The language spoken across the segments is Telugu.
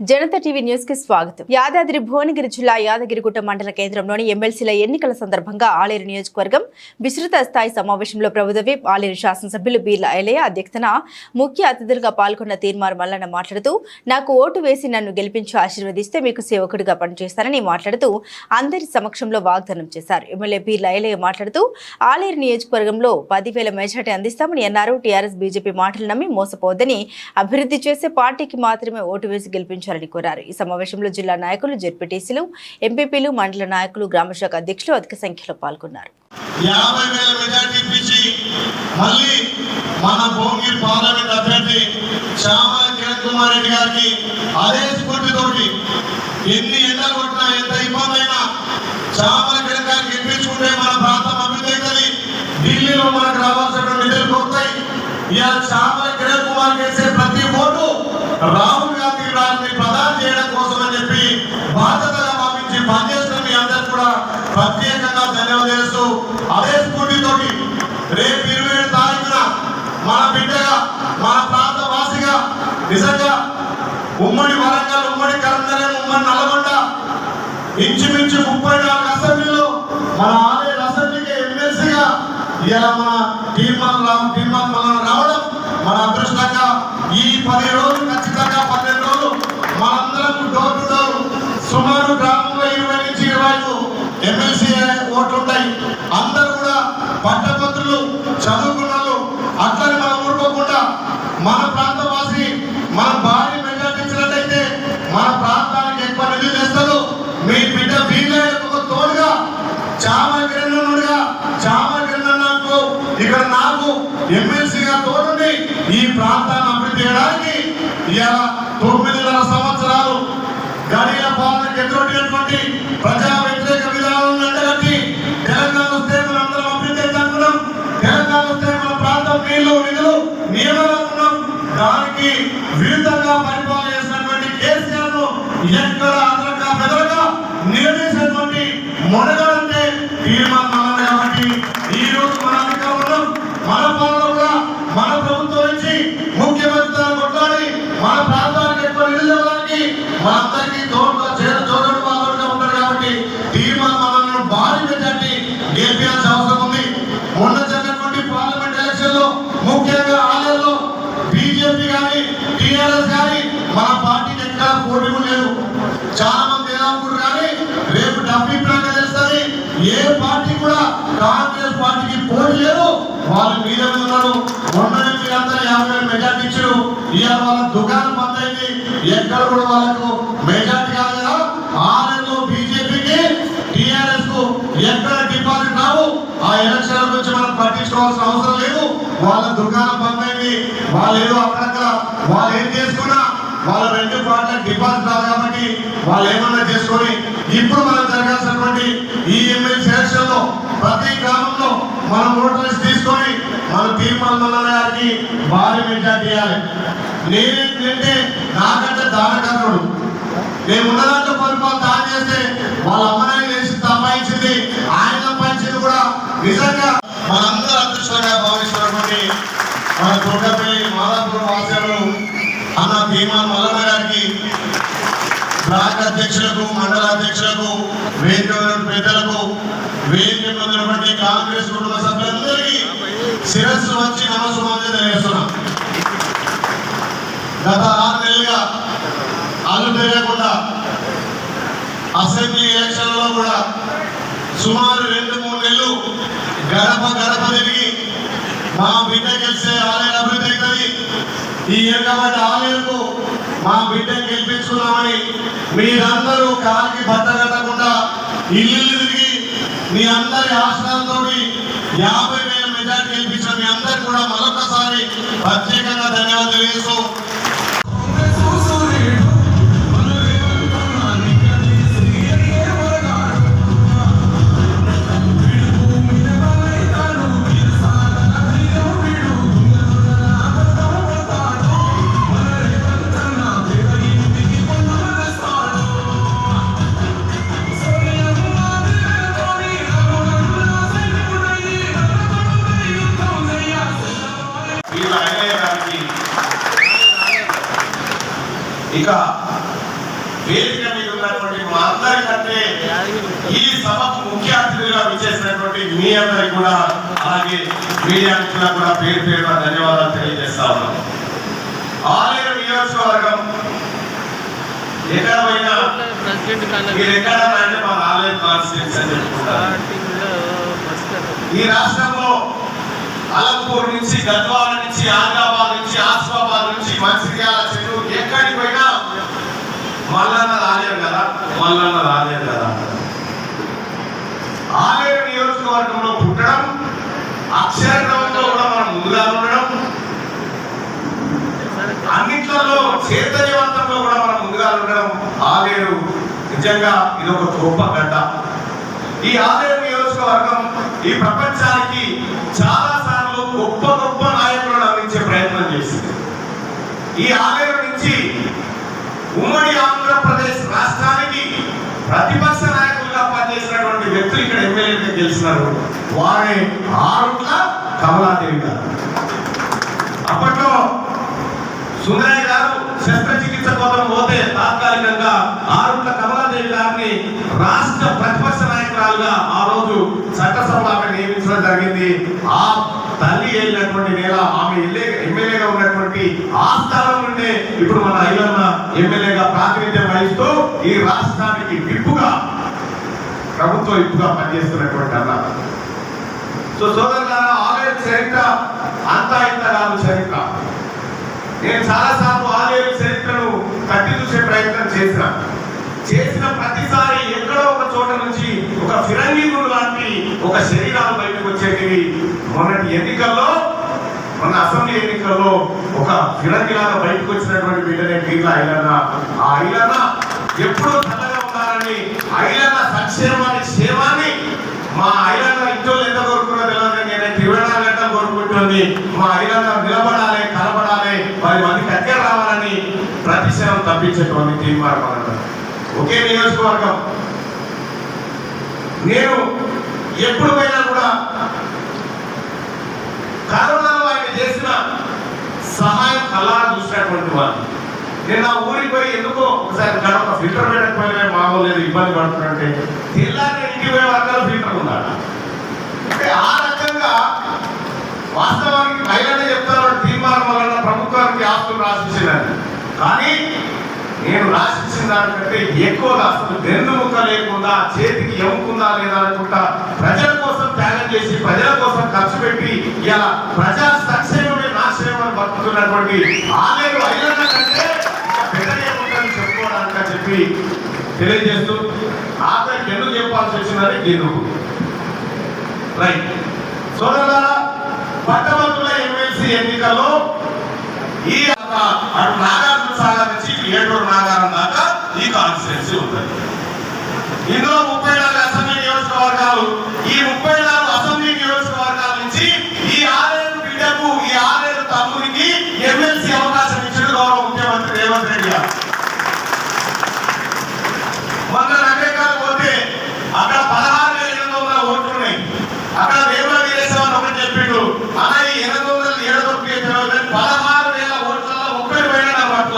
జనతా టీవీ న్యూస్కి స్వాగతం. యాదాద్రి భువనగిరి జిల్లా యాదగిరిగుట్ట మండల కేంద్రంలోని ఎమ్మెల్సీల ఎన్నికల సందర్భంగా ఆలేరు నియోజకవర్గం విస్తృత స్థాయి సమావేశంలో ప్రభుత్వ ఆలేరు శాసనసభ్యులు బీర్ల ఐలయ్య అధ్యక్షతన ముఖ్య అతిథులుగా పాల్గొన్న తీర్మార్ మల్లన్న మాట్లాడుతూ నాకు ఓటు వేసి నన్ను గెలిపించి ఆశీర్వదిస్తే మీకు సేవకుడిగా పనిచేస్తానని మాట్లాడుతూ అందరి సమక్షంలో వాగ్దానం చేశారు. ఎమ్మెల్యే బీర్ల ఐలయ్య మాట్లాడుతూ ఆలేరు నియోజకవర్గంలో పదివేల మెజార్టీ అందిస్తామని అన్నారు. టీఆర్ఎస్ బీజేపీ మాటలు నమ్మి మోసపోవద్దని అభివృద్ధి చేసే పార్టీకి మాత్రమే ఓటు వేసి గెలిపించారు. గెలిపించాలని కోరారు. ఈ సమావేశంలో జిల్లా నాయకులు జెడ్పీటీసీలు ఎంపీపీలు మండల నాయకులు గ్రామశాఖ అధ్యక్షులు అధిక సంఖ్యలో పాల్గొన్నారు. యాభై వేల మెజార్టీ ఇప్పించి మళ్ళీ మన పార్లమెంట్ అభ్యర్థి శ్యామల కిరణ్ కుమార్ రెడ్డి గారికి అదే స్ఫూర్తితోటి ఎన్ని ఎండలు కొట్టినా ఎంత ఇబ్బంది అయినా శ్యామల కిరణ్ గారికి ఇప్పించుకుంటే మన ప్రాంతం అభివృద్ధి అవుతుంది ఢిల్లీలో మనకు రావాల్సిన నిధులు కొడతాయి ఇవాళ శ్యామల కిరణ్ కుమార్ చేసే ప్రతి ఓటు రాహుల్ గాంధీ గారిని ప్రదానం చేయడం కోసం అని చెప్పి బాధ్యతగా భావించి పనిచేస్తున్న మీ అందరూ కూడా ప్రత్యేకంగా ధన్యవాదాలు అదే స్ఫూర్తితోటి రేపు ఇరవై ఏడు తారీఖున మన బిడ్డగా మన ప్రాంత వాసిగా నిజంగా ఉమ్మడి వరంగల్ ఉమ్మడి కరీంనగర్ ఉమ్మడి నల్గొండ ఇంచుమించు ముప్పై నాలుగు అసెంబ్లీలో మన ఆలయ అసెంబ్లీకి ఎమ్మెల్సీగా ఇలా మన తీర్మానం రామ్ తీర్మానం మనం రావడం మన అదృష్టంగా ఈ పది రోజులు ఖచ్చితంగా పన్నెండు రోజులు మనందరం డోర్ టు డోర్ సుమారు గ్రామంలో ఇరవై నుంచి ఇరవై ఐదు ఎమ్మెల్సీ ఓట్లు ఉంటాయి అందరూ కూడా పట్టపత్రులు చదువుకున్న వాళ్ళు అట్లని మనం ఊరుకోకుండా మన ప్రాంతం మన భారీ మెజార్టీ ఇచ్చినట్టయితే మన ప్రాంతానికి ఎక్కువ నిధులు తెస్తారు మీ బిడ్డ వీళ్ళకు ఒక తోడుగా చామల కిరణుడుగా చామల కిరణ్ నాకు ఇక్కడ నాకు ఎమ్మెల్సీగా తోడుండి ఈ ప్రాంతాన్ని అభివృద్ధి చేయడానికి ఇవాళ తొమ్మిదిన్నర సంవత్సరాలు గడియ పాలనకు ఎదురొట్టినటువంటి ప్రజా వ్యతిరేక విధానాలను ఎండగట్టి తెలంగాణ వస్తే మనం అందరం అభివృద్ధి అయితే అనుకున్నాం తెలంగాణ వస్తే మన ప్రాంతం నీళ్ళు నిధులు నియమాలనుకున్నాం దానికి విరుద్ధంగా పరిపాలన చేసినటువంటి కేసీఆర్ను ఎక్కడ అదనంగా బెదరగా నిలదీసినటువంటి మొనగాడంటే తీర్మానం చాలా మంది ఏదనుకుంటారు కానీ రేపు డబ్బీ ప్రాంతం తెలుస్తుంది. ఏ పార్టీ కూడా కాంగ్రెస్ పార్టీకి పోటీ లేదు. వాళ్ళు మీద ఉన్నారు మొన్ననే మీరందరూ యాభై మెజార్టీ ఇచ్చారు. ఇవాళ వాళ్ళ దుకాణం బంద్ అయింది. ఎక్కడ కూడా వాళ్ళకు మెజార్టీ కాదు కదా. ఆలయంలో బీజేపీకి టిఆర్ఎస్కు ఎక్కడ డిపాజిట్ రావు. ఆ ఎలక్షన్ గురించి మనం పట్టించుకోవాల్సిన అవసరం లేదు. వాళ్ళ దుకాణం బంద్ అయింది. వాళ్ళు ఏదో అక్కడక్కడ వాళ్ళు వాళ్ళ రెండు కోట్ల డిపాజిట్ కాబట్టి వాళ్ళు ఏమన్నా చేసుకొని ఇప్పుడు మనం జరగాల్సినటువంటి ఈ ఎమ్మెల్యే ఎలక్షన్ ప్రతి గ్రామంలో మనం ఓటర్స్ తీసుకొని మన తీర్మానం గారికి భారీ మెజార్టీ ఇవ్వాలి. నేనేంటంటే నాకంటే దానకర్ణుడు నేను ఉన్నదాంట్లో పరిపాలన దాడి చేస్తే వాళ్ళ అమ్మనాన్ని చేసి సంపాదించింది ఆయన సంపాదించింది కూడా నిజంగా మనందరూ అదృష్టంగా భావిస్తున్నటువంటి మన దుర్గపల్లి మాదాపూర్ వాసులు అన్న భీమాన్ మల్లన్న గారికి బ్లాక్ అధ్యక్షులకు మండల అధ్యక్షులకు వేదిక పెద్దలకు వేదిక పొందినటువంటి కాంగ్రెస్ కుటుంబ సభ్యులందరికీ శిరస్సు వచ్చి నమస్కారం తెలియజేస్తున్నాం. గత ఆరు నెలలుగా అల్లు తెలియకుండా అసెంబ్లీ ఎలక్షన్లలో కూడా సుమారు రెండు మూడు నెలలు గడప గడప తిరిగి మా బిడ్డ గెలిస్తే ఆలయ అభివృద్ధి అవుతుంది ఈ ఎక్కబడ్డ ఆలయంకు మా బిడ్డను గెలిపించుకున్నామని మీరందరూ కాలికి బట్ట కట్టకుండా ఇల్లు తిరిగి మీ అందరి ఆశ్రయంతో యాభై వేల మెజార్టీ గెలిపించిన మీ అందరికి కూడా మరొకసారి ప్రత్యేకంగా ధన్యవాదాలు తెలియజేస్తూ చేసినటువంటి మీ అందరికి కూడా అలాగే మీడియా మిత్రులకు కూడా పేరు పేరున ధన్యవాదాలు తెలియజేస్తా ఉన్నాం. ఆలయ నియోజకవర్గం ఎక్కడ మీరు ఎక్కడ అంటే మా ఆలయ కాన్స్టిట్యూన్స్ అని చెప్పుకుంటారు. ఈ రాష్ట్రంలో అలంపూర్ నుంచి గద్వాల నుంచి ఆదిలాబాద్ నుంచి ఆసిఫాబాద్ నుంచి మంచిర్యాల చెరువు ఎక్కడికి పోయినా మల్లన్న రాలేదు కదా మల్లన్న రాలేదు కదా ఆలేరు నియోజకవర్గంలో పుట్టడం అక్షరక్రమంలో కూడా మనం ముందుగా ఉండడం అన్నిట్లలో చైతన్యవంతంలో కూడా మనం ముందుగా ఉండడం ఆలేరు నిజంగా ఇది ఒక గొప్ప గడ్డ. ఈ ఆలేరు నియోజకవర్గం ఈ ప్రపంచానికి చాలా సార్లు గొప్ప గొప్ప నాయకులను అందించే ప్రయత్నం చేసింది. ఈ ఆలేరు నుంచి ఉమ్మడి ఆంధ్రప్రదేశ్ రాష్ట్రానికి ప్రతిపక్ష నాయకులుగా పనిచేసినటువంటి వ్యక్తులు ఇక్కడ ఎమ్మెల్యేగా గెలిచినారు. వారి ఆరుట్ల కమలాదేవి గారు. అప్పట్లో సుందరయ్య గారు శస్త్రచికిత్స కోసం పోతే తాత్కాలికంగా ఆరుట్ల కమలాదేవి గారిని రాష్ట్ర ప్రతిపక్ష నాయకురాలుగా ఆ రోజు చట్టసభగా నియమించడం జరిగింది. ఆ తల్లి వెళ్ళినటువంటి నేల ఆమె ఎల్లే- ఎమ్మెల్యేగా ఉన్నటువంటి ఆ స్థానం నుండే ఇప్పుడు మన ఐలన్న ఎమ్మెల్యేగా ప్రాతినిధ్యం వహిస్తూ ఈ రాష్ట్రానికి విప్పుగా ప్రభుత్వ ఇప్పుగా పనిచేస్తున్నటువంటి అన్నారు సో సోదరులారా ఆలయ చరిత్ర అంతా ఇంత కాదు చరిత్ర. నేను చాలాసార్లు ఆలయం చరిత్రను కట్టి చూసే ప్రయత్నం చేసిన. చేసిన ప్రతిసారి ఎక్కడో ఒక చోట నుంచి ఒక ఫిరంగి లాంటి ఒక శరీరాలు బయటకు వచ్చేటివి. మొన్నటి ఎన్నికల్లో మన అసెంబ్లీ ఎన్నికల్లో ఒక ఫిరంగిలాగా బయటకు వచ్చినటువంటి బిడ్డనే వీళ్ళ ఐలన్న. ఆ ఐలన్న ఎప్పుడో తల ఉండాలని ఐలన్న సంక్షేమాన్ని క్షేమాన్ని మా ఐలన్న ఇంట్లో ఎంత కోరుకున్నదో తెలియదు నేను ఇరవై నాలుగు గంటలు కోరుకుంటుంది. మా ఐలన్న నిలబడాలి కలబడాలి వారి మంది దగ్గర రావాలని ప్రతిశనం తప్పించేటువంటి తీర్మానం ఒకే నియోజకవర్గం. నేను ఎప్పుడు పోయినా కూడా కరోనా వారికి చేసిన సహాయం కల్లారా చూసినటువంటి వాళ్ళు నేను నా ఊరికి పోయి ఎందుకో ఒకసారి గడప ఫిల్టర్ పెట్టకపోయినా మామూలు లేదు ఇబ్బంది పడుతుందంటే తెల్లారి ఇంటికి పోయే వర్గాలు ఫిల్టర్ ఉన్నాడు అంటే ఆ రకంగా వాస్తవానికి మహిళనే చెప్తారు తీర్మానం వలన ప్రభుత్వానికి ఆస్తులు రాసిచ్చిందని. కానీ నేను రాసిచ్చిన దానికంటే ఎక్కువగా అసలు వెన్ను ముక్క లేకుండా చేతికి ఎముకుందా లేదా అనుకుంటా ప్రజల కోసం త్యాగం చేసి ప్రజల కోసం ఖర్చు పెట్టి ఇలా ప్రజా సంక్షేమమే నాశనమని బతుకుతున్నటువంటి ఆలయం చెప్పి తెలియజేస్తూ ఆఖరికి ఎందుకు చెప్పాల్సి వచ్చిందని నేను రైట్ సోదరులారా పట్టభద్రుల ఎమ్మెల్సీ ఎన్నికల్లో ఈ అటు నాగార్జున సాగర్ నుంచి ఇటు నాగారం దాకా ఈ కాన్స్టిట్యున్సీ ఉంటుంది. ఇందులో ముప్పై నాలుగు అసెంబ్లీ నియోజకవర్గాలు ఈ ముప్పై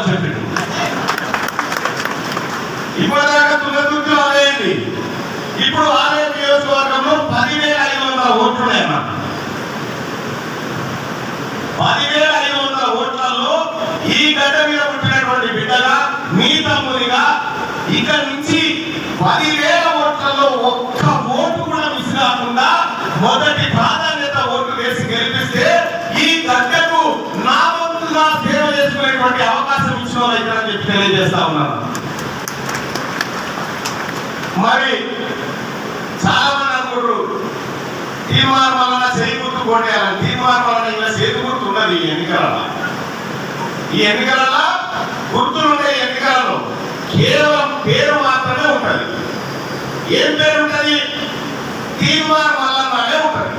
అని చెప్పింది ఇప్పటిదాకా తులతుర్తిలో ఆలయండి ఇప్పుడు ఆలయ నియోజకవర్గంలో పదివేల ఐదు వందల ఓట్లు ఉన్నాయన్న పదివేల ఐదు వందల ఓట్లలో ఈ గడ్డ మీద పుట్టినటువంటి బిడ్డగా మీ తమ్మునిగా ఇక నుంచి పదివేల ఓట్లలో ఒక్క ఓటు కూడా మిస్ కాకుండా మొదటి ప్రాధాన్యత ఓటు వేసి గెలిపిస్తే ఈ గడ్డకు నా వంతుగా సేవ చేసుకునేటువంటి అవకాశం వాళ్ళు ఇద్దరని చెప్పి తెలియజేస్తా ఉన్నాను మరి చాలా మంది అనుకుంటారు తీర్మానం వలన చేయి కొట్టేయాలని తీర్మానం వలన ఇలా చేతి ఉన్నది ఈ ఎన్నికలలో. ఈ ఎన్నికలలో గుర్తులు ఉండే ఎన్నికలలో కేవలం పేరు మాత్రమే ఉంటుంది. ఏం పేరు ఉంటుంది తీర్మానం వల్ల ఉంటది.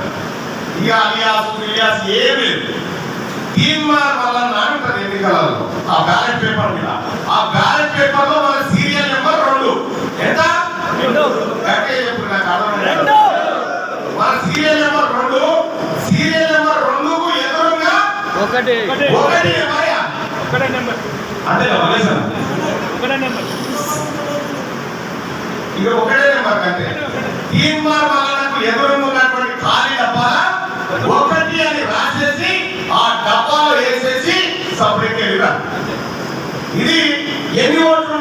ఇక అలియాస్ ఇలియాస్ ఏం లేదు తీర్మానం వలన ఉంటది ఎన్నికలలో ఆ బ్యాలెట్ పేపర్ మీద. ఆ బ్యాలెట్ పేపర్లో మన సీరియల్ నెంబర్ రెండు. ఎంత? గట్టిగా చెప్పు నాకు అర్థమైంది. మన సీరియల్ నెంబర్ రెండు. సీరియల్ నెంబర్ రెండుకు ఎదురుగా ఒకటి. ఒకటి? ఒకటే నెంబర్. వదిలేశాను. ఒకటే నెంబర్. ఇక ఒకటే నెంబర్ తీన్మార్ మల్లన్నకు ఎదురు ఉన్నటువంటి ఖాళీ డబ్బా ఒకటి సపరేట్ ఇది ఎన్ని ఓట్లు?